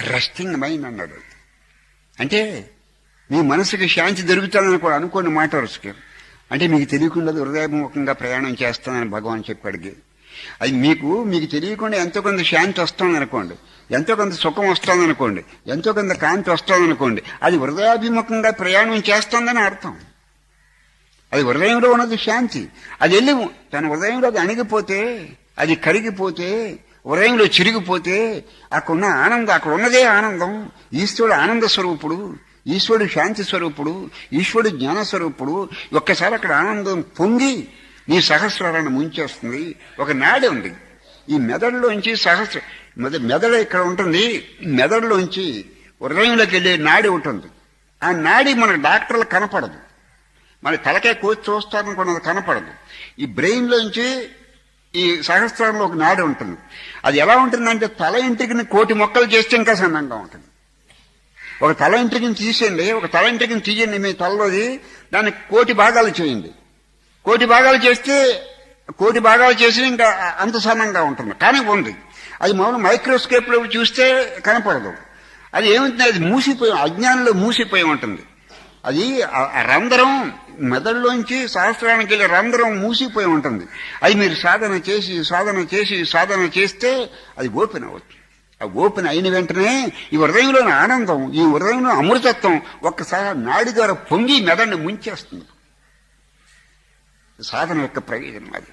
Resting mind అన్నాడు అంటే మీ మనసుకి శాంతి దొరుకుతానని కూడా అనుకోని మాట వరుసకి అంటే మీకు తెలియకుండా హృదయముఖంగా ప్రయాణం చేస్తానని భగవాన్ చెప్పాడికి. అది మీకు మీకు తెలియకుండా ఎంతో కొంత శాంతి వస్తుంది అనుకోండి ఎంతో కొంత సుఖం వస్తుంది అనుకోండి ఎంతో కొంత కాంతి వస్తుంది అనుకోండి అది హృదయాభిముఖంగా ప్రయాణం చేస్తుందని అర్థం. అది హృదయంలో ఉన్నది శాంతి. అది వెళ్ళి తన హృదయంలో అది అణిగిపోతే అది కరిగిపోతే ఉరయంలో చిరిగిపోతే అక్కడున్న ఆనందం అక్కడ ఉన్నదే ఆనందం. ఈశ్వరుడు ఆనంద స్వరూపుడు ఈశ్వరుడు శాంతి స్వరూపుడు ఈశ్వరుడు జ్ఞాన స్వరూపుడు. ఒక్కసారి అక్కడ ఆనందం పొంగి నీ సహస్రాలను ముంచేస్తుంది. ఒక నాడి ఉంది. ఈ మెదడులోంచి సహస్ర మెద- మెదడు ఇక్కడ ఉంటుంది. మెదడులోంచి హృదయంలోకి వెళ్ళే నాడి ఉంటుంది ఆ నాడి మన డాక్టర్లు కనపడదు. మన తలకే కోసి చూస్తారనుకున్నది కనపడదు. ఈ బ్రెయిన్లోంచి ఈ సహస్రంలో ఒక నాడు ఉంటుంది. అది ఎలా ఉంటుందంటే తల ఇంటికి కోటి మొక్కలు చేస్తే ఇంకా సన్నంగా ఉంటుంది. ఒక తల ఇంటికిని తీసేయండి ఒక తల ఇంటికిని తీయండి మీ తలలోది దాన్ని కోటి భాగాలు చేయండి. కోటి భాగాలు చేస్తే కోటి భాగాలు చేసి ఇంకా అంత సన్నంగా ఉంటుంది. కానీ ఉంది. అది మామూలు మైక్రోస్కోప్లో చూస్తే కనపడదు. అది ఏముంటుంది? అది మూసిపోయి అజ్ఞానంలో మూసిపోయి ఉంటుంది. అది ఆ- రంధ్రం మెదడులోంచి సహస్రానికి వెళ్ళి రంధ్రం మూసిపోయి ఉంటుంది. అది మీరు సాధన చేసి సాధన చేసి సాధన చేస్తే అది ఓపెన్ అవ్వచ్చు. ఆ ఓపెన్ అయిన వెంటనే ఈ హృదయంలోని ఆనందం ఈ హృదయంలో అమృతత్వం ఒక్కసారి నాడి ద్వారా పొంగి మెదడిని ముంచేస్తుంది. సాధన యొక్క ప్రయోజనం అది.